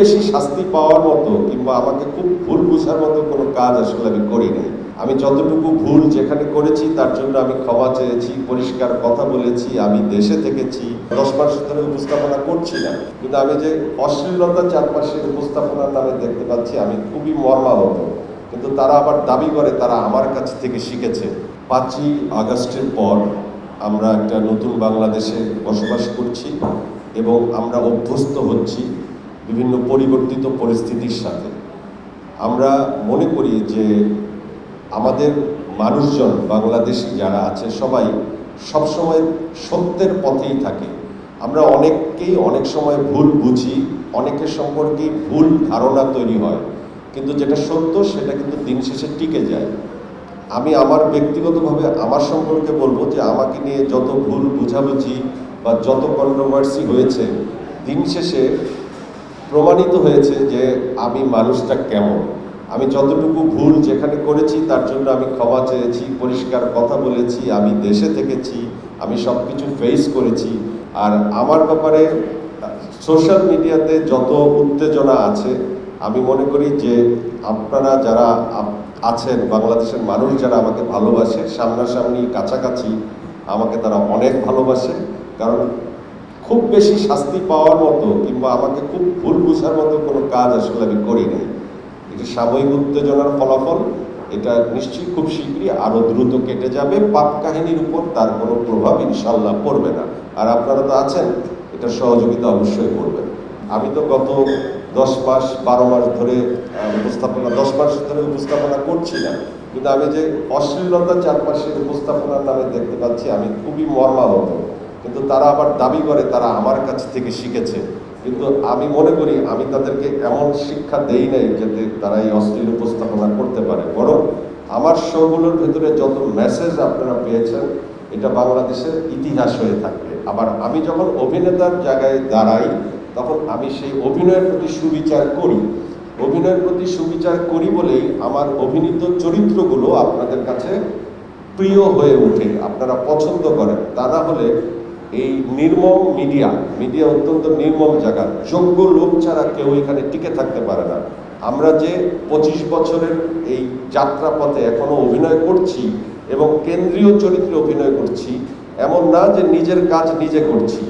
বেশি শাস্তি পাওয়ার মতো কিংবা আমাকে খুব ভুল বোঝার মতো কোনো কাজ আসলে আমি করি নাই। আমি যতটুকু ভুল যেখানে করেছি, তার জন্য আমি ক্ষমা চেয়েছি, পরিষ্কার কথা বলেছি, আমি দেশে থেকেছি, দশ মাস ধরে উপস্থাপনা করছি না। কিন্তু আমি যে অশ্লীলতা চারপাশে উপস্থাপনার নামে দেখতে পাচ্ছি, আমি খুবই মর্মাহত। কিন্তু তারা আবার দাবি করে, তারা আমার কাছ থেকে শিখেছে। পাঁচই আগস্টের পর আমরা একটা নতুন বাংলাদেশে বসবাস করছি এবং আমরা অভ্যস্ত হচ্ছি। বিভিন্ন পরিবর্তিত পরিস্থিতির সাথে। আমরা মনে করি যে আমাদের মানুষজন, বাংলাদেশি যারা আছে, সবাই সবসময় সত্যের পথেই থাকে। আমরা অনেককেই অনেক সময় ভুল বুঝি, অনেকের সম্পর্কেই ভুল ধারণা তৈরি হয়। কিন্তু যেটা সত্য, সেটা কিন্তু দিন শেষে টিকে যায়। আমি আমার ব্যক্তিগতভাবে আমার সম্পর্কে বলব যে আমাকে নিয়ে যত ভুল বুঝাবুঝি বা যত কন্ট্রোভার্সি হয়েছে, দিন শেষে প্রমাণিত হয়েছে যে আমি মানুষটা কেমন। আমি যতটুকু ভুল যেখানে করেছি, তার জন্য আমি ক্ষমা চেয়েছি, পরিষ্কার কথা বলেছি, আমি দেশে থেকেছি, আমি সব কিছু ফেস করেছি। আর আমার ব্যাপারে সোশ্যাল মিডিয়াতে যত উত্তেজনা আছে, আমি মনে করি যে আপনারা যারা আছেন, বাংলাদেশের মানুষ যারা আমাকে ভালোবাসে, সামনাসামনি কাছাকাছি, আমাকে তারা অনেক ভালোবাসে। কারণ খুব বেশি শাস্তি পাওয়ার মতো কিংবা আমাকে খুব ভুল বোঝার মতো কোনো কাজ আসলে আমি করি নাই। এটি সাময়িক উত্তেজনার ফলাফল, এটা নিশ্চয়ই খুব শীঘ্রই আরও দ্রুত কেটে যাবে, পাপ কাহিনীর উপর তার কোনো প্রভাব ইনশাল্লাহ পড়বে না। আর আপনারা তো আছেন, এটা সহযোগিতা অবশ্যই করবেন। আমি তো গত দশ মাস, বারো মাস ধরে উপস্থাপনা, দশ মাস ধরে উপস্থাপনা করছি না। কিন্তু আমি যে অশ্লীলতা চারপাশে উপস্থাপনার নামে দেখতে পাচ্ছি, আমি খুবই মর্মাহত। কিন্তু তারা আবার দাবি করে, তারা আমার কাছ থেকে শিখেছে। কিন্তু আমি মনে করি, আমি তাদেরকে এমন শিক্ষা দেই নাই যাতে তারা এই অশ্লীল উপস্থাপনা করতে পারে। বরং আমার শোগুলোর ভেতরে যত মেসেজ আপনারা পেয়েছেন, এটা বাংলাদেশের ইতিহাস হয়ে থাকবে। আবার আমি যখন অভিনেতার জায়গায় দাঁড়াই, তখন আমি সেই অভিনয়ের প্রতি সুবিচার করি। অভিনয়ের প্রতি সুবিচার করি বলেই আমার অভিনীত চরিত্রগুলো আপনাদের কাছে প্রিয় হয়ে ওঠে, আপনারা পছন্দ করেন। তা না হলে এই নির্মম মিডিয়া মিডিয়া অত্যন্ত নির্মম জায়গা। যোগ্য লোক ছাড়া কেউ এখানে টিকে থাকতে পারে না। আমরা যে পঁচিশ বছরের এই যাত্রাপথে এখনও অভিনয় করছি এবং কেন্দ্রীয় চরিত্রে অভিনয় করছি, এমন না যে নিজের কাজ নিজে করছি।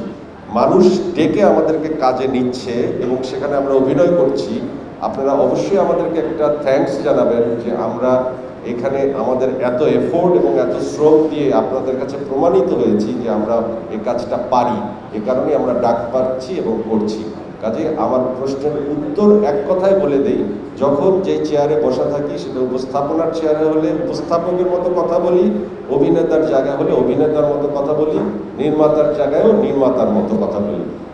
মানুষ ডেকে আমাদেরকে কাজে নিচ্ছে এবং সেখানে আমরা অভিনয় করছি। আপনারা অবশ্যই আমাদেরকে একটা থ্যাঙ্কস জানাবেন যে আমরা এখানে আমাদের এত এফোর্ট এবং এত শ্রম দিয়ে আপনাদের কাছে প্রমাণিত হয়েছি যে আমরা এই কাজটা পারি। এ কারণে আমরা ডাক পাচ্ছি এবং করছি। কাজে আমার প্রশ্নের উত্তর এক কথায় বলে দেই, যখন যে চেয়ারে বসা থাকি, সেটা উপস্থাপনার চেয়ারে হলে উপস্থাপকের মতো কথা বলি, অভিনেতার জায়গা হলে অভিনেতার মতো কথা বলি, নির্মাতার জায়গায়ও নির্মাতার মতো কথা বলি।